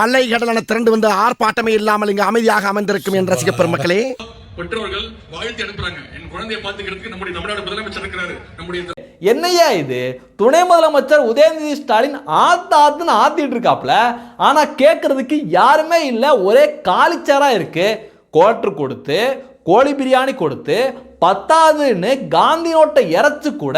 அலை கடலான திரண்டு வந்து ஆர்ப்பாட்டமே இல்லாமல் இங்கு அமைதியாக அமர்ந்திருக்கும் என் ரசிக பெருமக்களே. பெற்றோர்கள் வாழ்த்து அனுப்புறாங்க. என் குழந்தையை பாத்துக்கிறதுக்கு நம்முடைய தமிழ்நாடு முதலமைச்சர் இருக்கிறாரு. நம்முடைய என்னையா இது? துணை முதலமைச்சர் உதயநிதி ஸ்டாலின் ஆத்து ஆத்துன்னு ஆத்திட்டு இருக்காப்ல. ஆனா கேட்கறதுக்கு யாருமே இல்லை. ஒரே காலிச்சாரா இருக்கு. கோட்ரு கொடுத்து கோழி பிரியாணி கொடுத்து பத்தாதுன்னு காந்தி நோட்டை இறச்சு கூட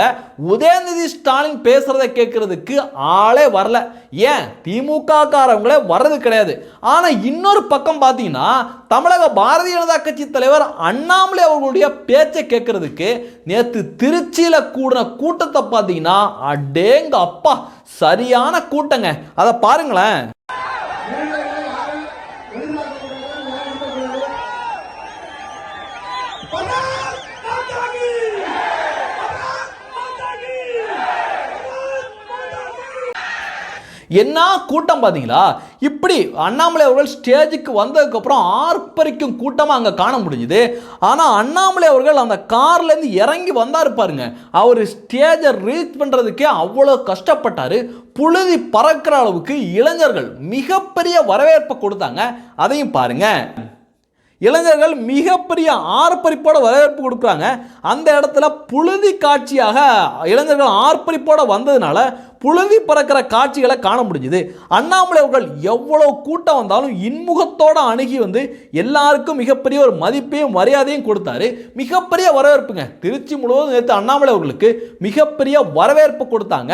உதயநிதி ஸ்டாலின் பேசுறத கேட்கறதுக்கு ஆளே வரல. ஏன்? திமுக காரவங்களே வர்றது கிடையாது. ஆனா இன்னொரு பக்கம் பார்த்தீங்கன்னா தமிழக பாரதிய ஜனதா கட்சி தலைவர் அண்ணாமலை அவர்களுடைய பேச்சை கேட்கறதுக்கு நேத்து திருச்சியில கூடின கூட்டத்தை பார்த்தீங்கன்னா அடேங்க அப்பா சரியான கூட்டங்க. அதை பாருங்களேன். என்ன கூட்டம் பார்த்தீங்களா? இப்படி அண்ணாமலை அவர்கள் ஸ்டேஜுக்கு வந்ததுக்கப்புறம் ஆர்ப்பரிக்கும் கூட்டமாக அங்கே காண முடிஞ்சுது. ஆனால் அண்ணாமலை அவர்கள் அந்த கார்லேருந்து இறங்கி வந்தார் பாருங்க. அவர் ஸ்டேஜை ரீச் பண்ணுறதுக்கே அவ்வளோ கஷ்டப்பட்டார். புழுதி பறக்கிற அளவுக்கு இளைஞர்கள் மிகப்பெரிய வரவேற்பை கொடுத்தாங்க. அதையும் பாருங்க. இளைஞர்கள் மிகப்பெரிய ஆர்ப்பரிப்போட வரவேற்பு கொடுக்குறாங்க. அந்த இடத்துல புழுதி காட்சியாக இளைஞர்கள் ஆர்ப்பரிப்போட வந்ததுனால புழுதி பறக்கிற காட்சிகளை காண முடிஞ்சுது. அண்ணாமலை அவர்கள் எவ்வளோ கூட்டம் வந்தாலும் இன்முகத்தோடு அணுகி வந்து எல்லாருக்கும் மிகப்பெரிய ஒரு மதிப்பையும் மரியாதையும் கொடுத்தாரு. மிகப்பெரிய வரவேற்புங்க. திருச்சி முழுவதும் நேற்று அண்ணாமலை அவர்களுக்கு மிகப்பெரிய வரவேற்பு கொடுத்தாங்க.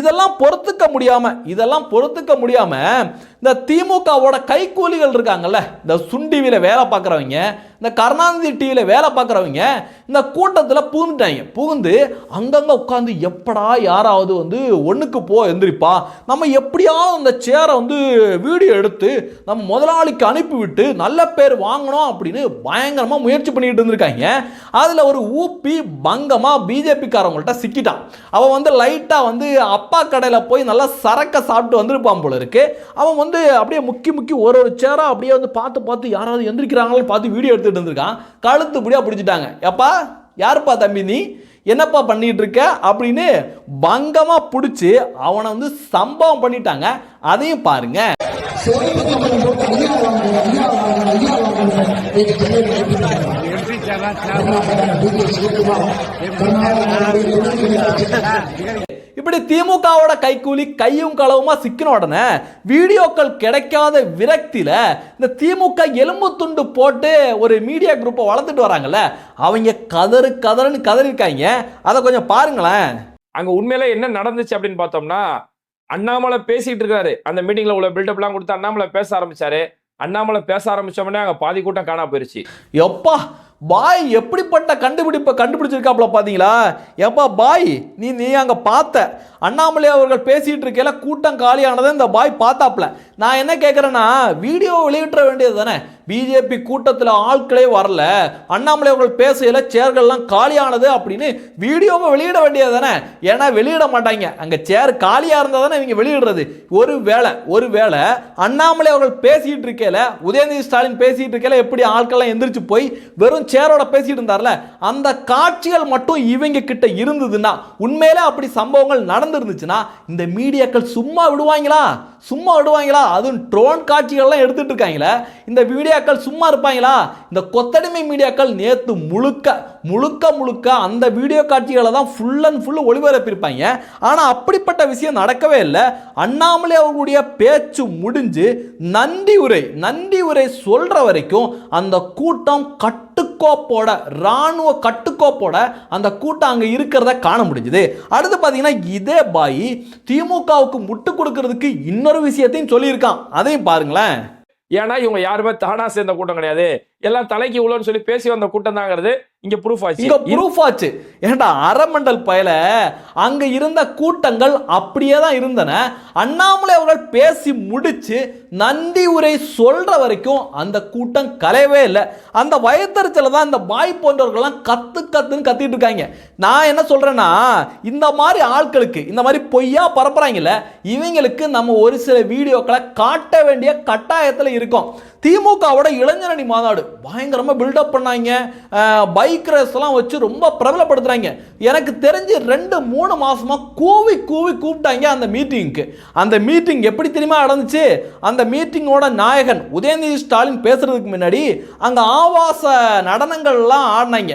இதெல்லாம் பொறுத்துக்க முடியாமல் இதெல்லாம் பொறுத்துக்க முடியாமல் இந்த திமுகவோட கைக்கூலிகள் இருக்காங்கல்ல இந்த சுண்டிவில வேலை பார்க்குறவங்க இந்த கருணாநிதி டிவியில் வேலை பார்க்குறவங்க இந்த கூட்டத்தில் பூந்துட்டாங்க பூந்து அங்கங்கே உட்காந்து எப்படா யாராவது வந்து ஒன்றுக்கு போ எந்திரிப்பா. நம்ம எப்படியாவது அந்த சேரை வந்து வீடியோ எடுத்து நம்ம முதலாளிக்கு அனுப்பிவிட்டு நல்ல பேர் வாங்கணும் அப்படின்னு பயங்கரமாக முயற்சி பண்ணிட்டு இருந்திருக்காங்க. அதில் ஒரு ஊப்பி பங்கமாக பிஜேபிக்காரவங்கள்ட்ட சிக்கிட்டான். அவன் வந்து லைட்டாக வந்து அப்பா கடையில் போய் நல்லா சரக்கை சாப்பிட்டு வந்திருப்பான் போல இருக்கு. அவன் வந்து அப்படியே முக்கி முக்கி ஒரு ஒரு சேராக அப்படியே வந்து பார்த்து பார்த்து யாராவது எந்திரிக்கிறாங்களோ பார்த்து வீடியோ எடுத்து எடுத்துட்டு இருந்திருக்கான். கழுத்து பிடிச்சிட்டாங்க. எப்பா யாருப்பா தம்பி நீ? என்னப்பா பண்ணிட்டு இருக்க அப்படின்னு பங்கமா பிடிச்சி அவனை வந்து சம்பவம் பண்ணிட்டாங்க. அதையும் பாருங்க. இப்படி திமுகவோட கைக்கூலி கையும் களவுமா சிக்கின உடனே வீடியோக்கள் கிடைக்காத விரக்தியில இந்த திமுக எலும்பு துண்டு போட்டு ஒரு மீடியா குரூப்பை வளர்த்துட்டு வராங்கல்ல அவங்க கதறு கதறுன்னு கதறிருக்காங்க அதை கொஞ்சம் பாருங்களேன். அங்க உண்மையில என்ன நடந்துச்சு அப்படின்னு பார்த்தோம்னா அண்ணாமலை பேசிட்டு இருக்காரு. அந்த மீட்டிங்ல உள்ள பில்டப்லாம் கொடுத்து அண்ணாமலை பேச ஆரம்பிச்சாரு. அண்ணாமலை பேச ஆரம்பிச்ச உடனே அங்க பாதி கூட்டம் காணா போயிருச்சு. எப்பா பாய் எப்படிப்பட்ட கண்டுபிடிப்பை கண்டுபிடிச்சிருக்காப்புல பார்த்தீங்களா எப்பா பாய் நீ நீ அங்கே பார்த்த. அண்ணாமலை அவர்கள் பேசிகிட்டு இருக்கையில் கூட்டம் காலியானதை இந்த பாய் பார்த்தாப்புல. நான் என்ன கேட்குறேன்னா வீடியோ வெளியிட்ட வேண்டியது தானே. பிஜேபி கூட்டத்தில் ஆட்களே வரல. அண்ணாமலை அவர்கள் பேசையில் சேர்கள்லாம் காலியானது அப்படின்னு வீடியோவை வெளியிட வேண்டியது தானே. ஏன்னா வெளியிட மாட்டாங்க. அங்கே சேர் காலியாக இருந்தால் தானே இவங்க வெளியிடுறது. ஒரு வேளை ஒரு வேளை அண்ணாமலை அவர்கள் பேசிகிட்டு இருக்கையில் உதயநிதி ஸ்டாலின் பேசிகிட்டு இருக்கையில் எப்படி ஆட்கள்லாம் எந்திரிச்சு போய் வெறும் சேரோட பேசிகிட்டு இருந்தார்ல அந்த காட்சிகள் மட்டும் இவங்க கிட்ட இருந்ததுன்னா உண்மையிலே அப்படி சம்பவங்கள் நடந்துருந்துச்சுன்னா இந்த மீடியாக்கள் சும்மா விடுவாங்களா? சும்மா விடுவாங்களா? அதுவும் ட்ரோன் காட்சிகள்லாம் எடுத்துட்டு இருக்காங்களே இந்த வீடியோக்கள் சும்மா இருப்பாங்களா? இந்த கொத்தடிமை மீடியாக்கள் நேற்று முழுக்க முழுக்க முழுக்க அந்த வீடியோ காட்சிகளை தான் ஃபுல் அண்ட் ஃபுல் ஒளிபரப்பியிருப்பாங்க. ஆனால் அப்படிப்பட்ட விஷயம் நடக்கவே இல்லை. அண்ணாமலை அவர்களுடைய பேச்சு முடிஞ்சு நன்றி உரை நன்றி உரை சொல்கிற வரைக்கும் அந்த கூட்டம் கட்டுக்கோப்போட ராணுவ கட்டுக்கோப்போட அந்த கூட்டம் அங்கே இருக்கிறத காண முடிஞ்சுது. அடுத்து பார்த்தீங்கன்னா இதே பாய் திமுகவுக்கு முட்டு கொடுக்கறதுக்கு இன்னொரு விஷயத்தையும் சொல்லியிருக்கான். அதையும் பாருங்களேன். ஏன்னா இவங்க யாருமே தானா சேர்ந்த கூட்டம் கிடையாது. எல்லாம் தலைக்கு உள்ளன்னு சொல்லி பேசி வந்த கூட்டம் தாங்கிறது இங்க ப்ரூஃப் ஆச்சு. இங்க ப்ரூஃப் ஆச்சு. ஏன்டா அறமண்டல் பயல அங்க இருந்த கூட்டங்கள் அப்படியே தான் இருந்தன. அண்ணாமலை அவர்கள் பேசி முடிச்சு நந்தி உரை சொல்ற வரைக்கும் அந்த கூட்டம் கலையவே இல்லை. அந்த வயத்தறிச்சல தான் இந்த பாய் போன்றவர்கள்லாம் கத்து கத்துன்னு கத்திட்டு இருக்காங்க. நான் என்ன சொல்றேன்னா இந்த மாதிரி ஆட்களுக்கு இந்த மாதிரி பொய்யா பரப்புறாங்கல்ல இவங்களுக்கு நம்ம ஒரு சில வீடியோக்களை காட்ட வேண்டிய கட்டாயத்தில் இருக்கோம். திமுகவோட இளைஞரணி மாநாடு. பயங்கரமாக பில்டப் பண்ணாங்க. பைக் ரேஸ்லாம் வச்சு ரொம்ப பிரபலப்படுத்துகிறாங்க எனக்கு தெரிஞ்சு ரெண்டு மூணு மாதமாக கூவி கூவி கூப்பிட்டாங்க அந்த மீட்டிங்க்கு அந்த மீட்டிங் எப்படி தெரியுமா நடந்துச்சு? அந்த மீட்டிங்கோட நாயகன் உதயநிதி ஸ்டாலின் பேசுறதுக்கு முன்னாடி அங்கே ஆவாச நடனங்கள்லாம் ஆடினாங்க.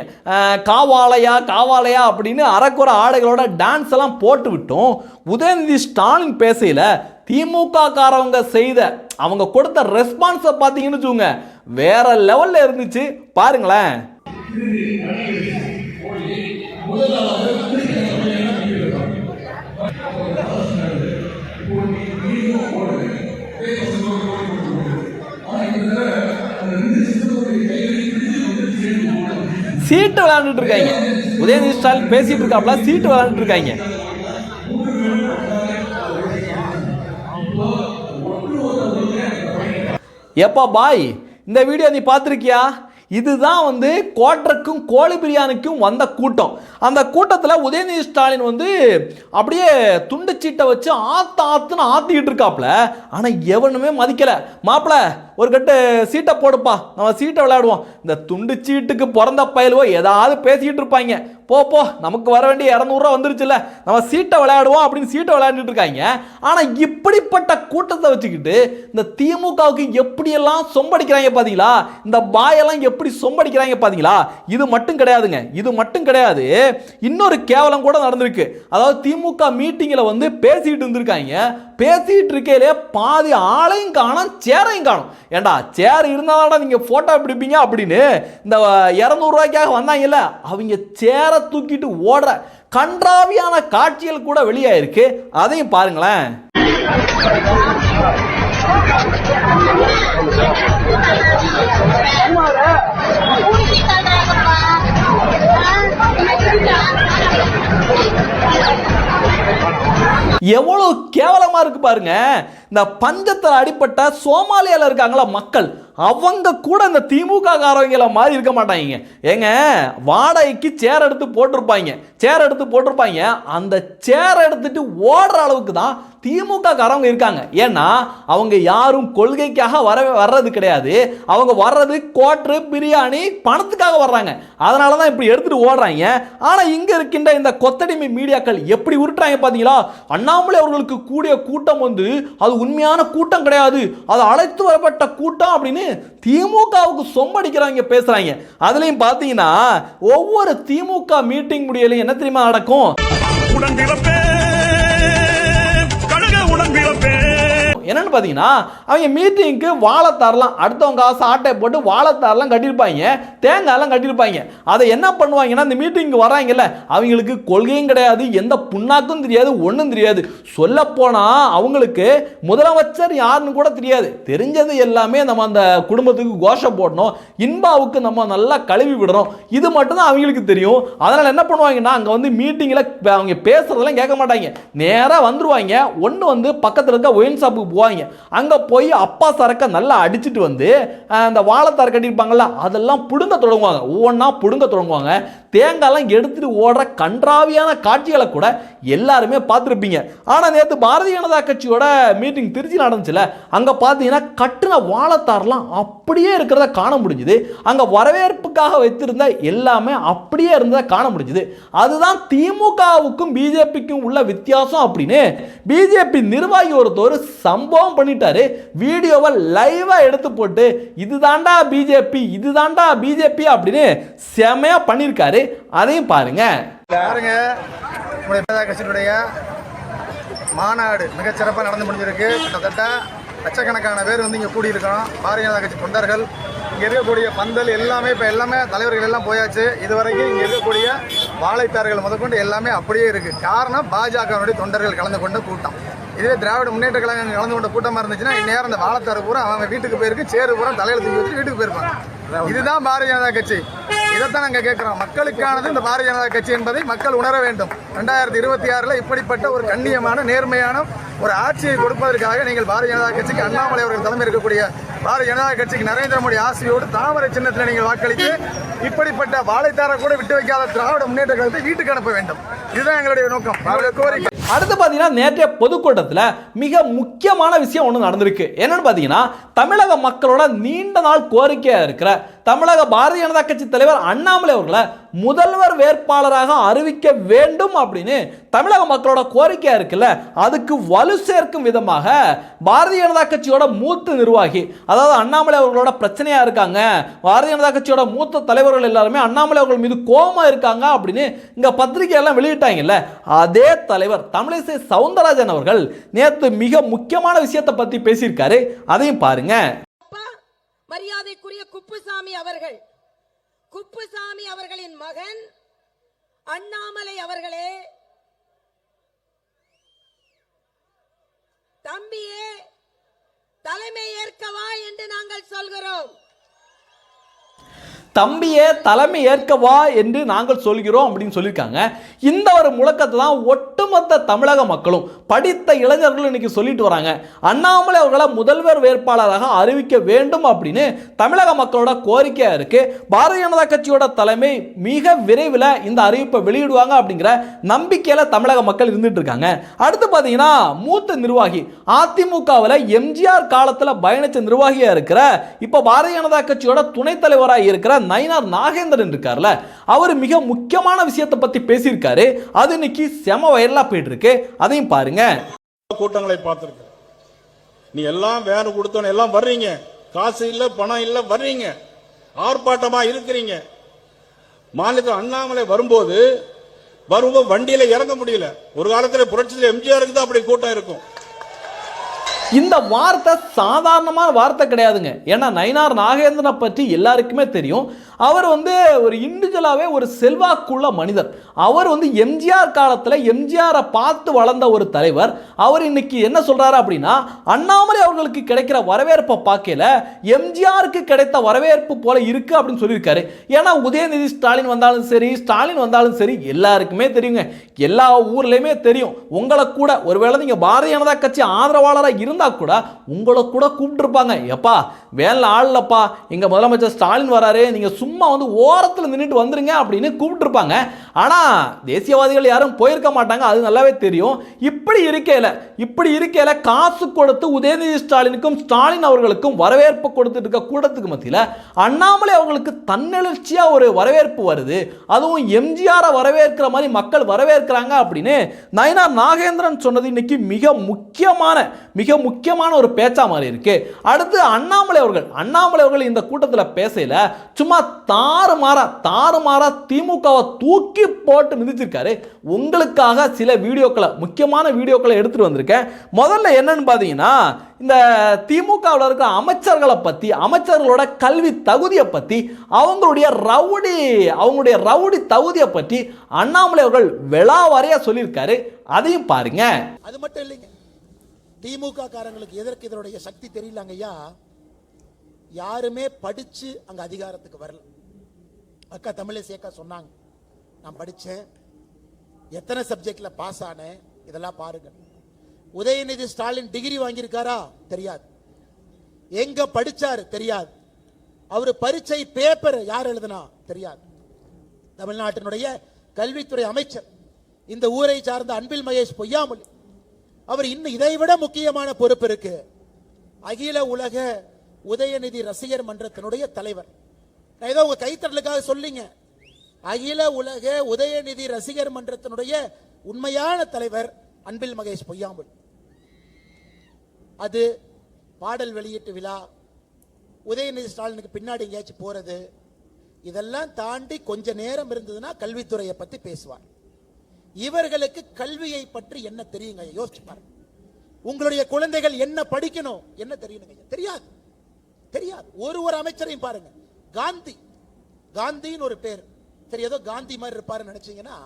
காவாலையா காவாலையா அப்படின்னு அறக்குற ஆடைகளோட டான்ஸ் எல்லாம் போட்டு விட்டோம். உதயநிதி ஸ்டாலின் பேசையில் திமுக காரவங்க செய்த அவங்க கொடுத்த ரெஸ்பான்ஸை பார்த்தீங்கன்னு வச்சுக்கோங்க வேற லெவலில் இருந்துச்சு. பாருங்களேன். சீட்டு விளையாண்டுட்டு இருக்காங்க. உதயநிதி ஸ்டாலின் பேசிட்டு இருக்காப்ல சீட்டு விளையாண்டுட்டு இருக்காங்க. எப்பா பாய் இந்த வீடியோ நீ பார்த்துருக்கியா? இதுதான் வந்து கோட்டருக்கும் கோழி பிரியாணிக்கும் வந்த கூட்டம். அந்த கூட்டத்தில் உதயநிதி ஸ்டாலின் வந்து அப்படியே துண்டு சீட்டை வச்சு ஆத்து ஆத்துன்னு ஆத்திக்கிட்டு இருக்காப்ல. ஆனால் எவனுமே மதிக்கலை. மாப்பிள ஒரு கட்டு சீட்டை போடுப்பா. நம்ம சீட்டை விளையாடுவோம். இந்த துண்டு சீட்டுக்கு பிறந்த பயலுவோ ஏதாவது பேசிக்கிட்டு இருப்பாங்க. போ போ. நமக்கு வர வேண்டிய இரநூறுவா வந்துருச்சுல்ல. நம்ம சீட்டை விளையாடுவோம் அப்படின்னு சீட்டை விளையாண்டுட்டு இருக்காங்க. ஆனால் இப்படிப்பட்ட கூட்டத்தை வச்சுக்கிட்டு இந்த திமுகவுக்கு எப்படியெல்லாம் சொம்படிக்கிறாங்க பார்த்தீங்களா இந்த பாயெல்லாம் எப்படி சொம்படிக்கிறாங்க பார்த்தீங்களா இது மட்டும் கிடையாதுங்க. இது மட்டும் கிடையாது. இன்னொரு கேவலம் கூட நடந்திருக்கு. அதாவது திமுக மீட்டிங்கில் வந்து பேசிட்டு இருந்திருக்காங்க. பேசிட்டு இருக்கையிலே பாதி ஆளையும் காணும் சேரையும் காணும். ஏண்டா சேர் இருந்தாலும் நீங்கள் ஃபோட்டோ பிடிப்பீங்க அப்படின்னு இந்த இரநூறுவாய்க்காக வந்தாங்கல்ல. அவங்க சேரை தூக்கிட்டு ஓடுற கன்றாவியான காட்சிகள் கூட வெளியாயிருக்கு. அதையும் பாருங்களேன். எவ்வளவு கேவலமா இருக்கு பாருங்க. இந்த பஞ்சத்தில் அடிப்பட்ட சோமாலியால இருக்காங்களா மக்கள். அவங்க கூட இந்த திமுக காரவங்கள மாதிரி இருக்க மாட்டாங்க. ஏங்க வாடகைக்கு சேர் எடுத்து போட்டிருப்பாங்க. சேர் எடுத்து போட்டிருப்பாங்க. அந்த சேர் எடுத்துட்டு ஓடுற அளவுக்கு தான் திமுக காரவங்க இருக்காங்க. ஏன்னா அவங்க யாரும் கொள்கைக்காக வர வர்றது கிடையாது. அவங்க வர்றது கோட்ரு பிரியாணி பணத்துக்காக வர்றாங்க. அதனால தான் இப்படி எடுத்துட்டு ஓடுறாங்க. ஆனால் இங்கே இருக்கின்ற இந்த கொத்தடிமை மீடியாக்கள் எப்படி உருட்டுறாங்க பார்த்தீங்களா அண்ணாமலை அவர்களுக்கு கூடிய கூட்டம் வந்து அது உண்மையான கூட்டம் கிடையாது. அது அழைத்து வரப்பட்ட கூட்டம் அப்படின்னு திமுகவுக்கு சொம்படிக்கிறவங்க பேசுறாங்க. அதுலயும் பார்த்தீங்கன்னா ஒவ்வொரு திமுக மீட்டிங் முடியலையும் என்ன தெரியுமா நடக்கும்? என்னன்னு பார்த்தீங்கன்னா அவங்க மீட்டிங்க்கு வாழை தரலாம் அடுத்தவங்க காசு ஆட்டை போட்டு வாழை தரலாம் கட்டியிருப்பாங்க தேங்காயெல்லாம் கட்டியிருப்பாங்க. அதை என்ன பண்ணுவாங்கன்னா இந்த மீட்டிங்க்கு வராங்கல்ல அவங்களுக்கு கொள்கையும் கிடையாது எந்த புண்ணாக்கும் தெரியாது ஒன்றும் தெரியாது. சொல்லப்போனால் அவங்களுக்கு முதலமைச்சர் யாருன்னு கூட தெரியாது. தெரிஞ்சது எல்லாமே நம்ம அந்த குடும்பத்துக்கு கோஷம் போடணும் இன்பாவுக்கு நம்ம நல்லா கழுவி விடணும். இது மட்டும்தான் அவங்களுக்கு தெரியும். அதனால் என்ன பண்ணுவாங்கன்னா அங்கே வந்து மீட்டிங்கில் அவங்க பேசுகிறதெல்லாம் கேட்க மாட்டாங்க. நேராக வந்துருவாங்க. ஒன்று வந்து பக்கத்தில் இருக்க ஒயின் ஷாப்புக்கு போவாங்க அங்கே போய் அப்பா சரக்கை நல்லா அடிச்சிட்டு வந்து அந்த வாழைத்தார் கட்டியிருப்பாங்கல்ல அதெல்லாம் பிடுங்க தொடங்குவாங்க. ஒவ்வொன்றா பிடுங்க தொடங்குவாங்க. தேங்காய்லாம் எடுத்துட்டு ஓடுற கன்றாவியான காட்சிகளை கூட எல்லாருமே பார்த்துருப்பீங்க. ஆனால் நேற்று பாரதிய ஜனதா கட்சியோட மீட்டிங் திருச்சி நடந்துச்சுல அங்கே பார்த்தீங்கன்னா கட்டின வாழைத்தார்லாம் அப்படியே இருக்கிறத காண முடிஞ்சுது. அங்கே வரவேற்புக்காக வைத்திருந்த எல்லாமே அப்படியே இருந்ததை காண முடிஞ்சுது. அதுதான் திமுகவுக்கும் பிஜேபிக்கும் உள்ள வித்தியாசம் அப்படின்னு. பிஜேபி நிர்வாகி ஒருத்தர் சம் சம்பவம் பண்ணிட்டாரு. வீடியோவை லைவாக எடுத்து போட்டு இதுதாண்டா பிஜேபி இதுதாண்டா பிஜேபி அப்படின்னு செமையா பண்ணியிருக்காரு அதையும் பாருங்க. பாருங்க கட்சியினுடைய மாநாடு மிகச்சிறப்பாக நடந்து முடிஞ்சிருக்கு. கிட்டத்தட்ட லட்சக்கணக்கான பேர் வந்து இங்கே கூடியிருக்கணும் பாரதிய ஜனதா கட்சி தொண்டர்கள் இங்கே இருக்கக்கூடிய பந்தல் எல்லாமே இப்போ எல்லாமே தலைவர்கள் எல்லாம் போயாச்சு. இதுவரைக்கும் இங்கே இருக்கக்கூடிய வாழைத்தார்கள் முதற்கொண்டு எல்லாமே அப்படியே இருக்குது காரணம் பாஜகவினுடைய தொண்டர்கள் கலந்து கொண்ட கூட்டம். இதுவே திராவிட முன்னேற்ற கழகம் கலந்து கொண்ட கூட்டமாக இருந்துச்சுன்னா இந்நேரம் அந்த வாழைத்தார் பூரா அவங்க வீட்டுக்கு போயிருக்கு சேரு பூரா தலையில தூக்கி வச்சு வீட்டுக்கு போயிருப்பாங்க. இதுதான் பாரதிய ஜனதா கட்சி. இதைத்தான் நாங்கள் கேட்குறோம். மக்களுக்கானது இந்த பாரதிய ஜனதா கட்சி என்பதை மக்கள் உணர வேண்டும். ரெண்டாயிரத்தி இருபத்தி ஆறில் இப்படிப்பட்ட ஒரு கண்ணியமான நேர்மையான ஒரு ஆட்சியை கொடுப்பதற்காக நீங்கள் பாரதிய ஜனதா கட்சிக்கு அண்ணாமலை அவர்கள் தலைமை இருக்கக்கூடிய பாரதிய ஜனதா கட்சிக்கு நரேந்திர மோடி ஆசையோடு தாமரை சின்னத்தில் நீங்கள் வாக்களித்து இப்படிப்பட்ட வாழைத்தாரை கூட விட்டு வைக்காத திராவிட முன்னேற்ற கழகத்தை வீட்டுக்கு அனுப்ப வேண்டும். இதுதான் எங்களுடைய நோக்கம். கோரிக்கை. அடுத்து பார்த்தீங்கன்னா நேற்றைய பொதுக்கூட்டத்தில் மிக முக்கியமான விஷயம் ஒன்று நடந்திருக்கு. என்னன்னு பார்த்தீங்கன்னா தமிழக மக்களோட நீண்ட நாள் கோரிக்கையாக இருக்கிற தமிழக பாரதிய ஜனதா கட்சி தலைவர் அண்ணாமலை அவர்களை முதல்வர் வேட்பாளராக அறிவிக்க வேண்டும் அப்படின்னு தமிழக மக்களோட கோரிக்கையா இருக்குல்ல? அதுக்கு வலு சேர்க்கும் விதமாக பாரதிய ஜனதா கட்சியோட மூத்த நிர்வாகி அதாவது அண்ணாமலை அவர்களோட பிரச்சனையா இருக்காங்க பாரதிய ஜனதா கட்சியோட மூத்த தலைவர்கள் எல்லாருமே அண்ணாமலை அவர்கள் மீது கோபமா இருக்காங்க அப்படின்னு இங்க பத்திரிகை எல்லாம் வெளியிட்டாங்கல்ல? அதே தலைவர் தமிழிசை சவுந்தரராஜன் அவர்கள் நேற்று மிக முக்கியமான விஷயத்தை பத்தி பேசியிருக்காரு. அதையும் பாருங்க. மரியாதைக்குரிய குப்புசாமி அவர்கள். குப்புசாமி அவர்களின் மகன் அண்ணாமலை அவர்களே. தம்பியே தலைமை ஏற்கவா என்று நாங்கள் சொல்கிறோம். தம்பியே தலைமை ஏற்கவா என்று நாங்கள் சொல்கிறோம் அப்படின்னு சொல்லியிருக்காங்க. இந்த ஒரு முழக்கத்தை தான் ஒட்டுமொத்த தமிழக மக்களும் படித்த இளைஞர்களும் இன்னைக்கு சொல்லிட்டு வராங்க. அண்ணாமலை அவர்களை முதல்வர் வேட்பாளராக அறிவிக்க வேண்டும் அப்படின்னு தமிழக மக்களோட கோரிக்கையா இருக்கு. பாரதிய ஜனதா கட்சியோட தலைமை மிக விரைவில் இந்த அறிவிப்பை வெளியிடுவாங்க அப்படிங்கிற நம்பிக்கையில தமிழக மக்கள் இருந்துட்டு இருக்காங்க. அடுத்து பார்த்தீங்கன்னா மூத்த நிர்வாகி அதிமுகவில் எம்ஜிஆர் காலத்தில் பயணிச்ச நிர்வாகியா இருக்கிற இப்போ பாரதிய ஜனதா கட்சியோட துணைத் தலைவராக இருக்கிற நயினார் நாகேந்திரன் இருக்கார்ல. அவர் மிக முக்கியமான விஷயத்தை பத்தி பேசியிருக்காரு. அது இன்னைக்கு செம வைரலா போயிட்டு இருக்கு அதையும் பாருங்க. கூட்டங்களை பார்த்திருக்கேன் நீ எல்லாம் வேன் கொடுத்தோன்னு எல்லாம் வர்றீங்க. காசு இல்ல பணம் இல்ல வர்றீங்க. ஆர்ப்பாட்டமா இருக்கிறீங்க. மாநிலத்தில் அண்ணாமலை வரும்போது வரும்போது வண்டியில இறங்க முடியல. ஒரு காலத்துல புரட்சியில் எம்ஜிஆருக்கு தான் அப்படி கூட்டம் இருக்கும். இந்த வார்த்தை சாதாரணமான வார்த்தை கிடையாதுங்க. ஏன்னா நயினார் நாகேந்திரனை பற்றி எல்லாருக்குமே தெரியும். அவர் வந்து ஒரு இண்டிவிஜுவலாகவே ஒரு செல்வாக்குள்ள மனிதர். அவர் வந்து எம்ஜிஆர் காலத்தில் எம்ஜிஆரை பார்த்து வளர்ந்த ஒரு தலைவர். அவர் இன்னைக்கு என்ன சொல்றாரு அப்படின்னா அண்ணாமலை அவர்களுக்கு கிடைக்கிற வரவேற்பை பார்க்கல எம்ஜிஆருக்கு கிடைத்த வரவேற்பு போல இருக்கு அப்படின்னு சொல்லியிருக்காரு. ஏன்னா உதயநிதி ஸ்டாலின் வந்தாலும் சரி ஸ்டாலின் வந்தாலும் சரி எல்லாருக்குமே தெரியுங்க. எல்லா ஊர்லேயுமே தெரியும். உங்களை கூட ஒருவேளை நீங்கள் பாரதிய ஜனதா கட்சி ஆதரவாளராக இருந்தால் கூட உங்களை கூட கூப்பிட்டுருப்பாங்க. எப்பா வேலை ஆள்லப்பா எங்க முதலமைச்சர் ஸ்டாலின் வராரு. நீங்கள் சும்மா வந்து ஓரத்தில் நின்றுட்டு வந்துருங்க அப்படின்னு கூப்பிட்டுருப்பாங்க. ஆனா தேசியவாதிகள் யாரும் போயிருக்க மாட்டாங்க. அது நல்லாவே தெரியும். இப்படி இருக்கையில் இப்படி இருக்கையில் காசு கொடுத்து உதயநிதி ஸ்டாலினுக்கும் ஸ்டாலின் அவர்களுக்கும் வரவேற்பு கொடுத்துட்டு இருக்க கூட்டத்துக்கு மத்தியில் அண்ணாமலை அவர்களுக்கு தன்னெழுச்சியாக ஒரு வரவேற்பு வருது. அதுவும் எம்ஜிஆரை வரவேற்கிற மாதிரி மக்கள் வரவேற்கிறாங்க அப்படின்னு நயனார் நாகேந்திரன் சொன்னது இன்னைக்கு மிக முக்கியமான மிக முக்கியமான ஒரு பேச்சா மாதிரி இருக்கு. அடுத்து அண்ணாமலை அவர்கள் அண்ணாமலை அவர்கள் இந்த கூட்டத்தில் பேசையில் சும்மா தாறுமாறா தாறுமாறா திமுகவை தூக்கி போட்டு மிதிச்சிருக்காரு. உங்களுக்காக சில வீடியோக்களை முக்கியமான வீடியோக்களை எடுத்துட்டு வந்திருக்கேன். முதல்ல என்னன்னு பார்த்தீங்கன்னா இந்த திமுகவில் இருக்கிற அமைச்சர்களை பற்றி அமைச்சர்களோட கல்வி தகுதியை பற்றி அவங்களுடைய ரவுடி அவங்களுடைய ரவுடி தகுதியை பற்றி அண்ணாமலை அவர்கள் விழாவாரியாக சொல்லியிருக்காரு. அதையும் பாருங்க. அது மட்டும் இல்லைங்க. திமுக காரங்களுக்கு எதற்கு இதனுடைய சக்தி தெரியலங்க ஐயா? யாருமே படிச்சு அங்க அதிகாரத்துக்கு வரல. அக்கா தமிழிசை அக்கா சொன்னாங்க. நான் படித்தேன் எத்தனை சப்ஜெக்டில் பாஸ் ஆனேன்? இதெல்லாம் பாருங்கள். உதயநிதி ஸ்டாலின் டிகிரி வாங்கியிருக்காரா? தெரியாது. எங்க படிச்சாரு? தெரியாது. அவர் பரீட்சை பேப்பர் யார் எழுதுனா? தெரியாது. தமிழ்நாட்டினுடைய கல்வித்துறை அமைச்சர். இந்த ஊரை சார்ந்த அன்பில் மகேஷ் பொய்யாமொழி. அவர் இன்னும் இதைவிட முக்கியமான பொறுப்பு இருக்கு. அகில உலக உதயநிதி ரசிகர் மன்றத்தினுடைய தலைவர். நான் ஏதோ உங்க கைத்தறலுக்காக சொல்லிங்க. அகில உலக உதயநிதி ரசிகர் மன்றத்தினுடைய உண்மையான தலைவர் அன்பில் மகேஷ் பொய்யாமல் அது பாடல் வெளியீட்டு விழா உதயநிதி ஸ்டாலினுக்கு பின்னாடி எங்கேயாச்சும் போறது இதெல்லாம் தாண்டி கொஞ்ச நேரம் இருந்ததுன்னா கல்வித்துறையை பத்தி பேசுவார். இவர்களுக்கு கல்வியை பற்றி என்ன தெரியுங்க யோசிச்சு பாருங்க. உங்களுடைய குழந்தைகள் என்ன படிக்கணும்? என்ன தெரியணுங்க தெரியாது. தெரியாது. ஒரு ஒரு அமைச்சரையும் பாருங்க. காந்தி. காந்தின்னு ஒரு பேர். சரி ஏதோ காந்தி மாதிரி இருப்பாருன்னு நினைச்சீங்கன்னா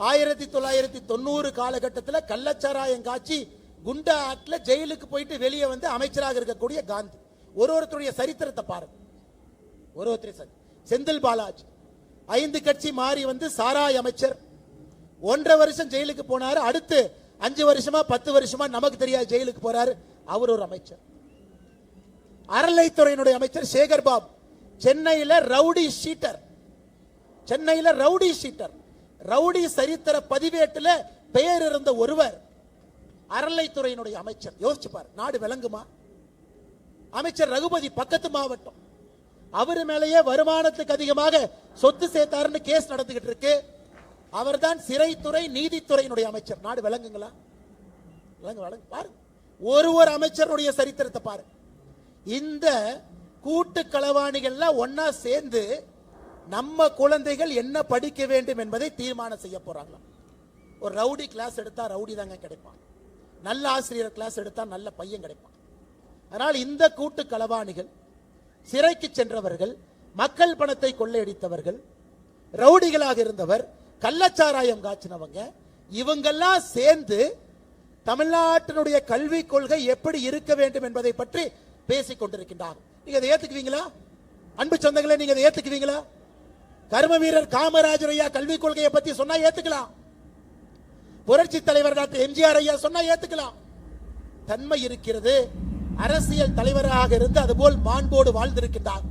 ஆயிரத்தி தொள்ளாயிரத்தி தொண்ணூறு காலகட்டத்தில் கள்ளச்சாராயம் காட்சி குண்டா ஆக்ட்ல ஜெயிலுக்கு போயிட்டு வெளியே வந்து அமைச்சராக இருக்கக்கூடிய காந்தி. ஒரு ஒருத்தருடைய சரித்திரத்தை பாருங்க. ஒரு ஒருத்தர் சரி செந்தில் பாலாஜி. ஐந்து கட்சி மாறி வந்து சாராய் அமைச்சர். ஒன்றரை வருஷம் ஜெயிலுக்கு போனாரு. அடுத்து அஞ்சு வருஷமா பத்து வருஷமா நமக்கு தெரியாது ஜெயிலுக்கு போறாரு. அவர் ஒரு அமைச்சர். அறநிலைத்துறையினுடைய அமைச்சர் சேகர் பாபு. சென்னையில ரவுடி ஷீட்டர். சென்னையில ரவுடி ஷீட்டர். ரவுடி சரித்திர பதிவேட்டில் பெயர் இருந்த ஒருவர் அறநிலைத்துறையினுடைய அமைச்சர். யோசிச்சு நாடு விளங்குமா? அமைச்சர் ரகுபதி பக்கத்து மாவட்டம். அவர் மேலேயே வருமானத்துக்கு அதிகமாக சொத்து சேர்த்தாருன்னு கேஸ் நடந்துகிட்டு இருக்கு. அவர்தான் சிறைத்துறை நீதித்துறையினுடைய அமைச்சர். நாடு விளங்குங்களா? விளங்கு விளங்கு. பாருங்க ஒரு ஒரு அமைச்சருடைய சரித்திரத்தை பாரு. இந்த கூட்டு களவாணிகள்லாம் ஒன்னா சேர்ந்து நம்ம குழந்தைகள் என்ன படிக்க வேண்டும் என்பதை தீர்மானம் செய்ய போறாங்களாம் ஒரு ரவுடி கிளாஸ் எடுத்தா ரவுடி தாங்க கிடைப்பான். நல்ல ஆசிரியர் கிளாஸ் எடுத்தா நல்ல பையன் கிடைப்பான். அதனால் இந்த கூட்டு களவாணிகள் சிறைக்கு சென்றவர்கள் மக்கள் பணத்தை கொள்ளையடித்தவர்கள் ரவுடிகளாக இருந்தவர் கள்ளச்சாராயம் காய்ச்சினவங்க இவங்கெல்லாம் சேர்ந்து தமிழ்நாட்டினுடைய கல்விக் கொள்கை எப்படி இருக்க வேண்டும் என்பதை பற்றி பேசிக் கொண்டிருக்கின்றார் நீங்க அதை ஏத்துக்குவீங்களா? அன்பு சொந்தங்களே நீங்க அதை ஏத்துக்குவீங்களா? கர்ம வீரர் காமராஜர் ஐயா கல்விக் கொள்கையை பத்தி சொன்னா ஏத்துக்கலாம். புரட்சி தலைவர் டாக்டர் எம்ஜிஆர் ஐயா சொன்னா ஏத்துக்கலாம். தன்மை இருக்கிறது. அரசியல் தலைவராக இருந்து அதுபோல் மாண்போடு வாழ்ந்திருக்கின்றார்.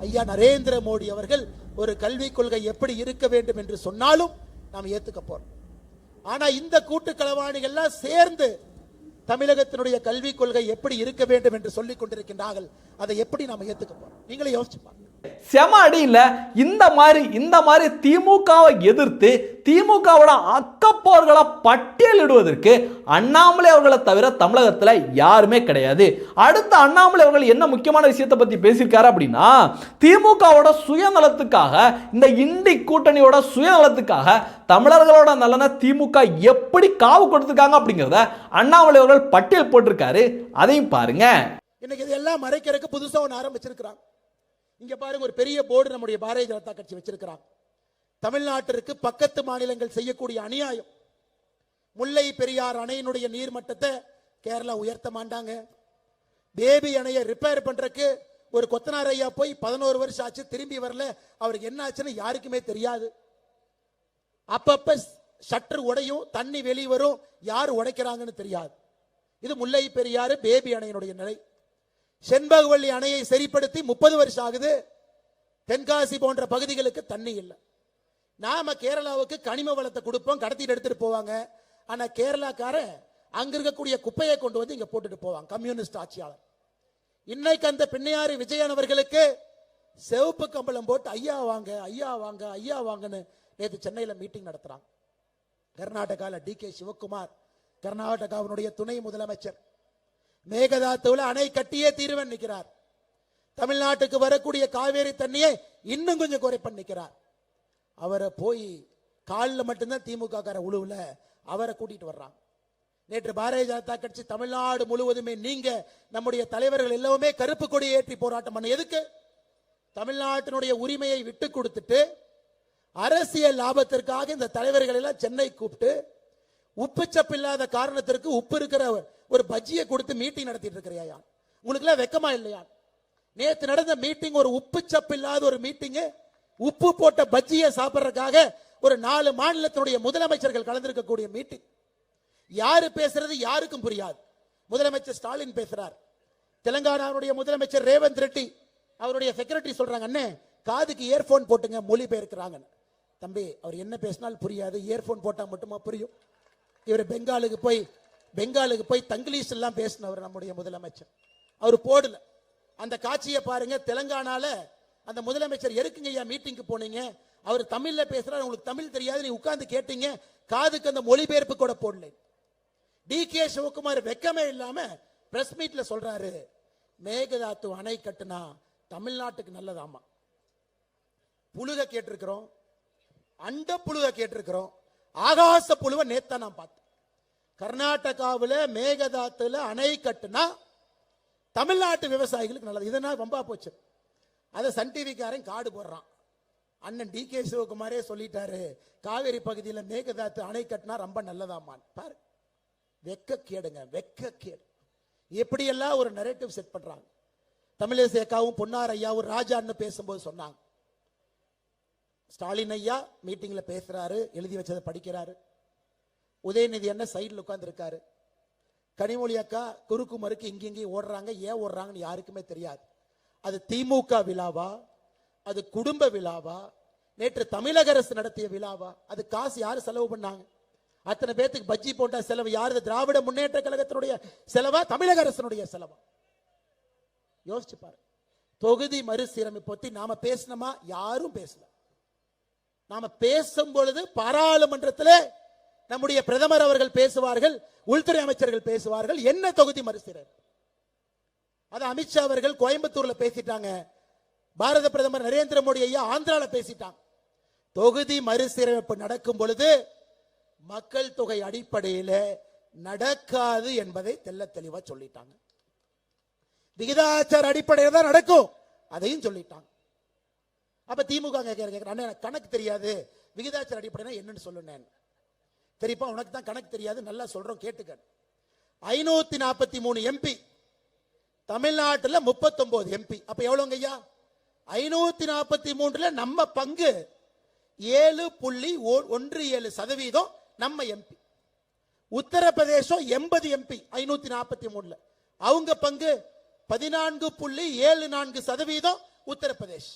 ஐயா நரேந்திர மோடி அவர்கள் ஒரு கல்விக் கொள்கை எப்படி இருக்க வேண்டும் என்று சொன்னாலும் நாம் ஏத்துக்க போறோம். ஆனா இந்த கூட்டு களவாணிகள்லாம் சேர்ந்து தமிழகத்தினுடைய கல்விக் கொள்கை எப்படி இருக்க வேண்டும் என்று சொல்லிக் கொண்டிருக்கின்றார்கள். அதை எப்படி நாம ஏத்துக்க போறோம்? நீங்களே யோசிச்சு பாருங்க. செம அடியில் இந்த மாதிரி இந்த மாதிரி திமுகவை எதிர்த்து திமுகவோட அக்கப்போர்களை பட்டியலிடுவதற்கு அண்ணாமலை அவர்களை தவிர தமிழகத்துல யாருமே கிடையாது. அடுத்து அண்ணாமலை அவர்கள் என்ன முக்கியமான விஷயத்தை பத்தி பேசியிருக்காரு அப்படின்னா திமுகவோட சுயநலத்துக்காக இந்த இண்டி கூட்டணியோட சுயநலத்துக்காக தமிழர்களோட நலனை திமுக எப்படி காவு கொடுத்துருக்காங்க அப்படிங்கிறத அண்ணாமலை அவர்கள் பட்டியல் போட்டிருக்காரு. அதையும் பாருங்க. இன்னைக்கு இதெல்லாம் மறைக்கிறதுக்கு புதுசா ஒன்று ஆரம்பிச்சிருக்கிறாங்க. இங்க பாருங்க ஒரு பெரிய போர்டு நம்முடைய பாரதிய ஜனதா கட்சி வச்சிருக்கிறாங்க. தமிழ்நாட்டிற்கு பக்கத்து மாநிலங்கள் செய்யக்கூடிய அநியாயம். முல்லை பெரியார் அணையினுடைய நீர்மட்டத்தை கேரளா உயர்த்த மாட்டாங்க. பேபி அணையை ரிப்பேர் பண்றதுக்கு ஒரு கொத்தனார் ஐயா போய் பதினோரு வருஷம் ஆச்சு திரும்பி வரல. அவருக்கு என்ன ஆச்சுன்னு யாருக்குமே தெரியாது. அப்பப்ப ஷட்டர் உடையும் தண்ணி வெளியே வரும் யார் உடைக்கிறாங்கன்னு தெரியாது. இது முல்லை பெரியாறு பேபி அணையினுடைய நிலை. செண்பகவல்லி அணையை சரிப்படுத்தி முப்பது வருஷம் ஆகுது. தென்காசி போன்ற பகுதிகளுக்கு தண்ணி இல்லை. நாம கேரளாவுக்கு கனிம வளத்தை கொடுப்போம் கடத்திட்டு எடுத்துட்டு போவாங்க. ஆனா கேரளாக்காரன் அங்க இருக்கக்கூடிய குப்பையை கொண்டு வந்து இங்க போட்டுட்டு போவாங்க கம்யூனிஸ்ட் ஆட்சியாளர். இன்னைக்கு அந்த பின்னையாறு விஜயன் அவர்களுக்கு சிவப்பு கம்பளம் போட்டு ஐயா வாங்க ஐயா வாங்க ஐயா வாங்கன்னு நேற்று சென்னையில் மீட்டிங் நடத்துறாங்க. கர்நாடகாவில் டி கே சிவகுமார் கர்நாடகாவினுடைய துணை முதலமைச்சர். மேகதாத்துவில் அணை கட்டியே தீர்வன் நிற்கிறார். தமிழ்நாட்டுக்கு வரக்கூடிய காவேரி தண்ணியை இன்னும் கொஞ்சம் குறைப்பன் நிற்கிறார். அவரை போய் காலில் மட்டும்தான் திமுக கார உழுவில் அவரை கூட்டிட்டு வர்றாங்க நேற்று பாரதிய ஜனதா கட்சி தமிழ்நாடு முழுவதுமே நீங்க நம்முடைய தலைவர்கள் எல்லாமே கருப்பு கொடி ஏற்றி போராட்டம் பண்ண எதுக்கு? தமிழ்நாட்டினுடைய உரிமையை விட்டு கொடுத்துட்டு அரசியல் லாபத்திற்காக இந்த தலைவர்கள் எல்லாம் சென்னை கூப்பிட்டு உப்புச்சப்பு இல்லாத காரணத்திற்கு உப்பு இருக்கிற ஒரு பஜ்ஜியை கொடுத்து மீட்டிங் நடத்திட்டு இருக்கிறியா உங்களுக்கு எல்லாம் வெக்கமா இல்லையா நேத்து நடந்த மீட்டிங் ஒரு உப்பு சப்பு இல்லாத ஒரு மீட்டிங் உப்பு போட்ட பஜ்ஜியை சாப்பிடுறதுக்காக ஒரு நாலு மாநிலத்தினுடைய முதலமைச்சர்கள் கலந்திருக்கக்கூடிய மீட்டிங் யாரு பேசுறது யாருக்கும் புரியாது. முதலமைச்சர் ஸ்டாலின் பேசுறார். தெலங்கானாவுடைய முதலமைச்சர் ரேவந்த் ரெட்டி அவருடைய செக்ரட்டரி சொல்றாங்க அண்ணே காதுக்கு இயர்போன் போட்டுங்க மொழி பெயர்க்கிறாங்க தம்பி அவர் என்ன பேசினாலும் புரியாது. இயர்போன் போட்டால் மட்டுமா புரியும்? இவர் பெங்காலுக்கு போய் பெங்காலுக்கு போய் தங்கிலீஷ் எல்லாம் பேசினவர் நம்முடைய முதலமைச்சர். அவர் போடல. அந்த காட்சியை பாருங்க தெலங்கானால அந்த முதலமைச்சர் எதுக்குங்க ஐயா மீட்டிங்க்கு போனீங்க? அவர் தமிழ்ல பேசுறாரு உங்களுக்கு தமிழ் தெரியாது நீ உட்கார்ந்து கேட்டீங்க. காதுக்கு அந்த மொழிபெயர்ப்பு கூட போடல. டி கே சிவகுமார் வெக்கமே இல்லாம பிரஸ் மீட்ல சொல்றாரு மேகதாத்து அணை கட்டுனா தமிழ்நாட்டுக்கு நல்லதாமா? புழுக கேட்டிருக்கிறோம். அண்ட புழுக கேட்டிருக்கிறோம். ஆகாச புழுவை நேத்தா நான் பார்த்தேன். கர்நாடகாவில் மேகதாத்துல அணை கட்டுனா தமிழ்நாட்டு விவசாயிகளுக்கு நல்லது. இதனால் வம்பா போச்சு. அதை சன் டிவிக்காரன் காடு போடுறான். அண்ணன் டி கே சிவகுமாரே சொல்லிட்டாரு காவேரி பகுதியில் மேகதாத்து அணை கட்டினா ரொம்ப நல்லதாமான். பாரு. வெக்க கேடுங்க வெக்க கேடு. எப்படியெல்லாம் ஒரு நரேட்டிவ் செட் பண்றாங்க. தமிழிசை அக்காவும் பொன்னார் ஐயாவும் ராஜான்னு பேசும்போது சொன்னாங்க. ஸ்டாலின் ஐயா மீட்டிங்ல பேசுறாரு எழுதி வச்சதை படிக்கிறாரு. உதயநிதி என்ன சைடில் உட்காந்துருக்காரு கனிமொழி அக்கா குறுக்கு மறுக்கு இங்கேயும் ஓடுறாங்க. ஏன் ஓடுறாங்கன்னு யாருக்குமே தெரியாது. அது திமுக விழாவா? அது குடும்ப விழாவா? நேற்று தமிழக அரசு நடத்திய விழாவா? அது காசு யார் செலவு பண்ணாங்க? அத்தனை பேத்துக்கு பஜ்ஜி போட்ட செலவு. யாரு திராவிட முன்னேற்ற கழகத்தினுடைய செலவா? தமிழக அரசனுடைய செலவா? யோசிச்சு பாரு. தொகுதி மறுசீரமைப்பு பத்தி நாம பேசினோமா? யாரும் பேசல. நாம பேசும் பொழுது பாராளுமன்றத்தில் நம்முடைய பிரதமர் அவர்கள் பேசுவார்கள் உள்துறை அமைச்சர்கள் பேசுவார்கள் என்ன தொகுதி மறுசீரர் அது அமித்ஷா அவர்கள் கோயம்புத்தூர்ல பேசிட்டாங்க. பாரத பிரதமர் நரேந்திர மோடி ஐயா ஆந்திரால பேசிட்டாங்க. தொகுதி மறுசீரமைப்பு நடக்கும் பொழுது மக்கள் தொகை அடிப்படையில் நடக்காது என்பதை தெல்ல தெளிவா சொல்லிட்டாங்க. விகிதாச்சார அடிப்படையில் தான் நடக்கும். அதையும் சொல்லிட்டாங்க. அப்ப திமுக கேட்கிறாங்க அண்ணா எனக்கு கணக்கு தெரியாது. விகிதாச்சார அடிப்படைனா என்னன்னு சொல்லுனேன் தெரியுப்பா உனக்கு தான் கணக்கு தெரியாது நல்லா சொல்றோம் கேட்டுக்க. ஐநூத்தி நாற்பத்தி மூணு எம்பி தமிழ்நாட்டில் முப்பத்தொன்பது எம்பி அப்ப எவ்வளோங்க ஐயா? ஐநூத்தி நாற்பத்தி மூன்றுல நம்ம பங்கு ஏழு புள்ளி ஒ- ஒன்று ஏழு சதவீதம் நம்ம எம்பி உத்தரப்பிரதேசம் எண்பது எம்பி ஐநூத்தி நாற்பத்தி மூணுல அவங்க பங்கு பதினான்கு புள்ளி ஏழு நான்கு சதவீதம் உத்தரப்பிரதேஷ்.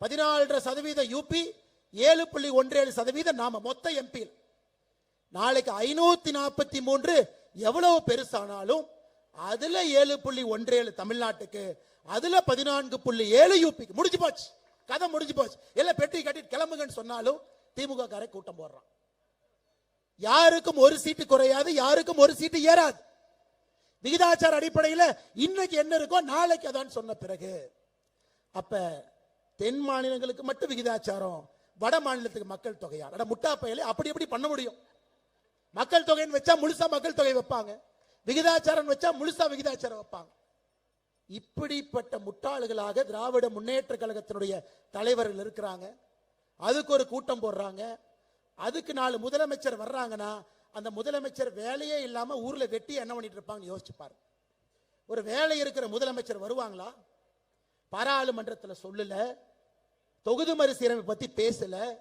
பதினாலரை சதவீதம் யூபி ஏழு புள்ளி ஒன்று ஏழு சதவீதம் நாம மொத்த எம்பியில் நாளைக்கு ஐநூத்தி நாற்பத்தி மூன்று எவ்வளவு பெருசானாலும் அதுல ஏழு புள்ளி ஒன்று ஏழு தமிழ்நாட்டுக்கு அதுல பதினான்கு புள்ளி ஏழு யூபிக்கு முடிஞ்சு போச்சு. கதை முடிஞ்சு போச்சு. எல்லாம் பெட்டி கட்டிட்டு கிளம்புங்கன்னு சொன்னாலும் திமுக காரை கூட்டம் போடுறான். யாருக்கும் ஒரு சீட்டு குறையாது யாருக்கும் ஒரு சீட்டு ஏறாது. விகிதாச்சார அடிப்படையில் இன்னைக்கு என்ன இருக்கோ நாளைக்கு அதான் சொன்ன பிறகு அப்ப தென் மாநிலங்களுக்கு மட்டும் விகிதாச்சாரம் வட மாநிலத்துக்கு மக்கள் தொகையா? முட்டா பயலை அப்படி எப்படி பண்ண முடியும். மக்கள் தொகைன்னு வச்சா முழுசா மக்கள் தொகை வைப்பாங்க. விகிதாச்சாரம் வச்சா முழுசா விகிதாச்சாரம் வைப்பாங்க. இப்படிப்பட்ட முட்டாள்களாக திராவிட முன்னேற்ற கழகத்தினுடைய தலைவர்கள் இருக்கிறாங்க. அதுக்கு ஒரு கூட்டம் போடுறாங்க. அதுக்கு நாலு முதலமைச்சர் வர்றாங்கன்னா அந்த முதலமைச்சர் வேலையே இல்லாம ஊர்ல வெட்டி என்ன பண்ணிட்டு இருப்பாங்கன்னு யோசிச்சு ஒரு வேலை இருக்கிற முதலமைச்சர் வருவாங்களா? பாராளுமன்றத்தில் சொல்லல. தொகுதி மறுசீரமைப்பு பத்தி பேசல.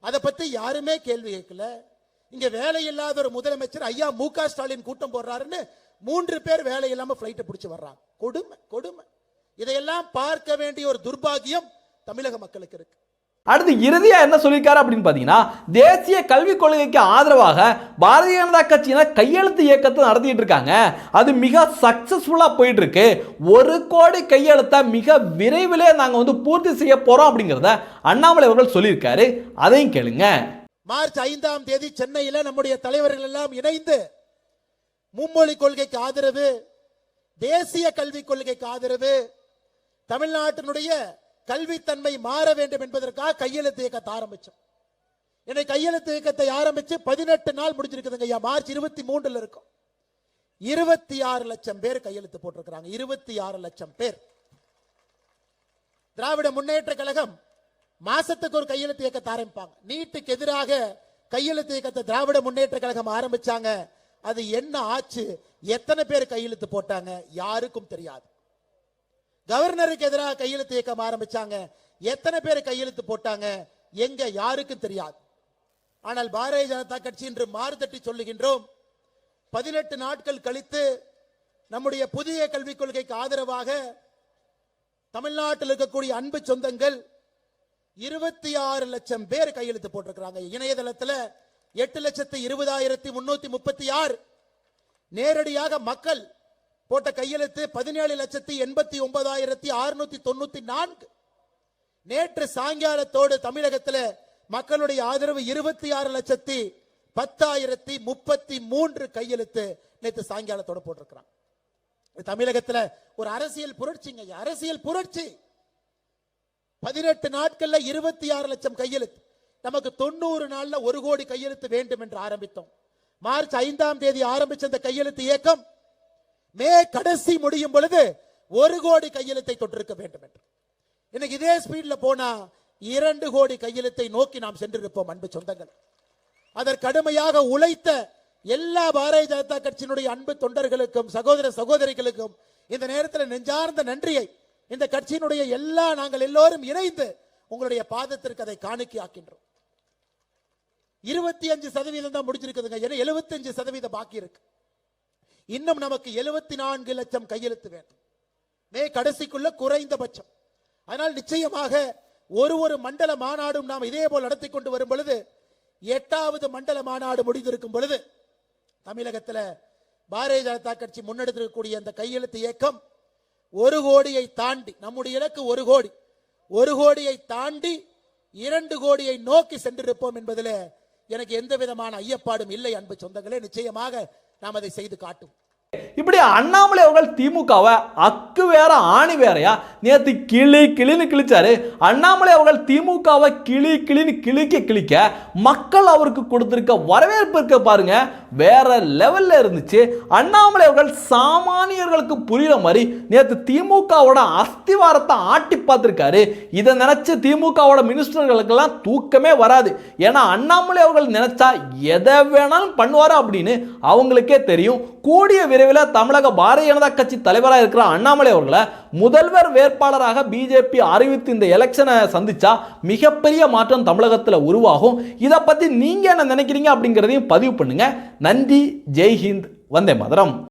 அதை பத்தி யாருமே கேள்வி கேட்கல. இங்க வேலை இல்லாத ஒரு முதலமைச்சர் ஐயா மு க ஸ்டாலின் கூட்டம் போடுறாருன்னு மூன்று பேர் வேலை இல்லாம பிளைட்டை பிடிச்சு வர்றாங்க. கொடுமை கொடுமை. இதையெல்லாம் பார்க்க வேண்டிய ஒரு துர்பாகியம் தமிழக மக்களுக்கு இருக்கு. அடுத்து இறுதியா என்ன சொல்லியிருக்காரு அப்படின்னு பார்த்தீங்கன்னா தேசிய கல்விக் கொள்கைக்கு ஆதரவாக பாரதிய ஜனதா கட்சியினர் கையெழுத்து இயக்கத்தை நடத்திட்டு இருக்காங்க. அது மிக சக்ஸஸ்ஃபுல்லாக போயிட்டு இருக்கு. ஒரு கோடி கையெழுத்தை மிக விரைவிலே நாங்கள் வந்து பூர்த்தி செய்ய போறோம் அப்படிங்கிறத அண்ணாமலை அவர்கள் சொல்லியிருக்காரு. அதையும் கேளுங்க. மார்ச் ஐந்தாம் தேதி சென்னையில நம்முடைய தலைவர்கள் எல்லாம் இணைந்து மும்மொழி கொள்கைக்கு ஆதரவு தேசிய கல்விக் கொள்கைக்கு ஆதரவு தமிழ்நாட்டினுடைய கல்வித்தன்மை மாற வேண்டும் என்பதற்காக கையெழுத்து இயக்கத்தை ஆரம்பிச்சோம். என்னை கையெழுத்து இயக்கத்தை ஆரம்பிச்சு பதினெட்டு நாள் முடிஞ்சிருக்குதுங்க ஐயா. மார்ச் இருபத்தி மூன்றுல இருக்கும். இருபத்தி ஆறு லட்சம் பேர் கையெழுத்து போட்டிருக்கிறாங்க. இருபத்தி ஆறு லட்சம் பேர். திராவிட முன்னேற்ற கழகம் மாசத்துக்கு ஒரு கையெழுத்து இயக்கத்தை ஆரம்பிப்பாங்க நீட்டுக்கு எதிராக கையெழுத்து இயக்கத்தை திராவிட முன்னேற்ற கழகம் ஆரம்பிச்சாங்க. அது என்ன ஆச்சு? எத்தனை பேர் கையெழுத்து போட்டாங்க? யாருக்கும் தெரியாது. கவர்னருக்கு எதிராக கையெழுத்து இயக்கம் ஆரம்பிச்சாங்க. எத்தனை பேர் கையெழுத்து போட்டாங்க? எங்க யாருக்கும் தெரியாது. ஆனால் பாரதிய ஜனதா கட்சி இன்று மாறுதட்டி சொல்லுகின்றோம். பதினெட்டு நாட்கள் கழித்து நம்முடைய புதிய கல்விக் கொள்கைக்கு ஆதரவாக தமிழ்நாட்டில் இருக்கக்கூடிய அன்பு சொந்தங்கள் இருபத்தி ஆறு லட்சம் பேர் கையெழுத்து போட்டிருக்கிறாங்க. இணையதளத்துல எட்டு லட்சத்து இருபதாயிரத்தி முன்னூத்தி முப்பத்தி ஆறு நேரடியாக மக்கள் போட்ட கையெழுத்து பதினேழு லட்சத்தி எண்பத்தி ஒன்பதாயிரத்தி அறுநூத்தி தொண்ணூத்தி நான்கு. நேற்று சாயங்காலத்தோடு தமிழகத்துல மக்களுடைய ஆதரவு இருபத்தி ஆறு லட்சத்தி பத்தாயிரத்தி முப்பத்தி மூன்று கையெழுத்து நேற்று சாயங்காலத்தோட போட்டிருக்கிறாங்க. தமிழகத்தில் தமிழகத்துல ஒரு அரசியல் புரட்சிங்க. அரசியல் புரட்சி. பதினெட்டு நாட்கள்ல இருபத்தி ஆறு லட்சம் கையெழுத்து. நமக்கு தொண்ணூறு நாள்ல ஒரு கோடி கையெழுத்து வேண்டும் என்று ஆரம்பித்தோம். மார்ச் ஐந்தாம் தேதி ஆரம்பிச்ச இந்த கையெழுத்து இயக்கம் மே கடைசி முடியும் பொழுது ஒரு கோடி கையெழுத்தை தொட்டிருக்க வேண்டும் என்று. இன்னைக்கு இதே ஸ்பீட்ல போனா இரண்டு கோடி கையெழுத்தை நோக்கி நாம் சென்றிருப்போம் அன்பு சொந்தங்கள். அதற்கு கடுமையாக உழைத்த எல்லா பாரதிய ஜனதா கட்சியினுடைய அன்பு தொண்டர்களுக்கும் சகோதர சகோதரிகளுக்கும் இந்த நேரத்தில் நெஞ்சார்ந்த நன்றியை இந்த கட்சியினுடைய எல்லா நாங்கள் எல்லோரும் இணைந்து உங்களுடைய பாதத்திற்கு அதை காணிக்கையாக்கின்றோம். இருபத்தி அஞ்சு சதவீதம் தான் முடிஞ்சிருக்குதுங்க. ஏன்னா எழுபத்தஞ்சு சதவீதம் பாக்கி இருக்கு. இன்னும் நமக்கு எழுபத்தி நான்கு லட்சம் கையெழுத்து வேண்டும். மே கடைசிக்குள்ள குறைந்தபட்சம். அதனால் நிச்சயமாக ஒரு ஒரு மண்டல மாநாடும் நாம் இதே போல் நடத்தி கொண்டு வரும் பொழுது எட்டாவது மண்டல மாநாடு முடிந்திருக்கும் பொழுது தமிழகத்துல பாரதிய ஜனதா கட்சி முன்னெடுத்திருக்கக்கூடிய அந்த கையெழுத்து இயக்கம் ஒரு கோடியை தாண்டி நம்முடைய இலக்கு ஒரு கோடி. ஒரு கோடியை தாண்டி இரண்டு கோடியை நோக்கி சென்றிருப்போம் என்பதில் எனக்கு எந்த விதமான ஐயப்பாடும் இல்லை அன்பு சொந்தங்களே. நிச்சயமாக நாம் அதை செய்து காட்டும் இப்படி அண்ணாமலை அவர்கள் திமுகவை அக்கு வேற ஆணி வேறையா? நேத்து கிளி கிளின்னு கிழிச்சாரு. அண்ணாமலை அவர்கள் திமுகவை கிளி கிளின்னு கிழிக்க கிழிக்க மக்கள் அவருக்கு கொடுத்திருக்க வரவேற்பு இருக்க பாருங்க. வேற லெவல்ல இருந்துச்சு. அண்ணாமலை அவர்கள் சாமானியர்களுக்கு புரியுற மாதிரி நேத்து திமுகவோட அஸ்திவாரத்தை ஆட்டி பார்த்திருக்காரு. இதை நினைச்சு திமுகவோட மினிஸ்டர்களுக்கெல்லாம் தூக்கமே வராது. ஏன்னா அண்ணாமலை அவர்கள் நினைச்சா எதை வேணாலும் பண்ணுவாரு அப்படின்னு அவங்களுக்கே தெரியும். கூடிய விரைவில் தமிழக பாரதிய ஜனதா கட்சி தலைவராக இருக்கிற அண்ணாமலை அவர்களை முதல்வர் வேட்பாளராக பிஜேபி அறிவித்து இந்த எலெக்ஷனை சந்திச்சா மிகப்பெரிய மாற்றம் தமிழகத்தில் உருவாகும். இதை பற்றி நீங்கள் என்ன நினைக்கிறீங்க அப்படிங்கிறதையும் பதிவு பண்ணுங்க. நன்றி ஜெய்ஹிந்த் வந்தே மதுரம்.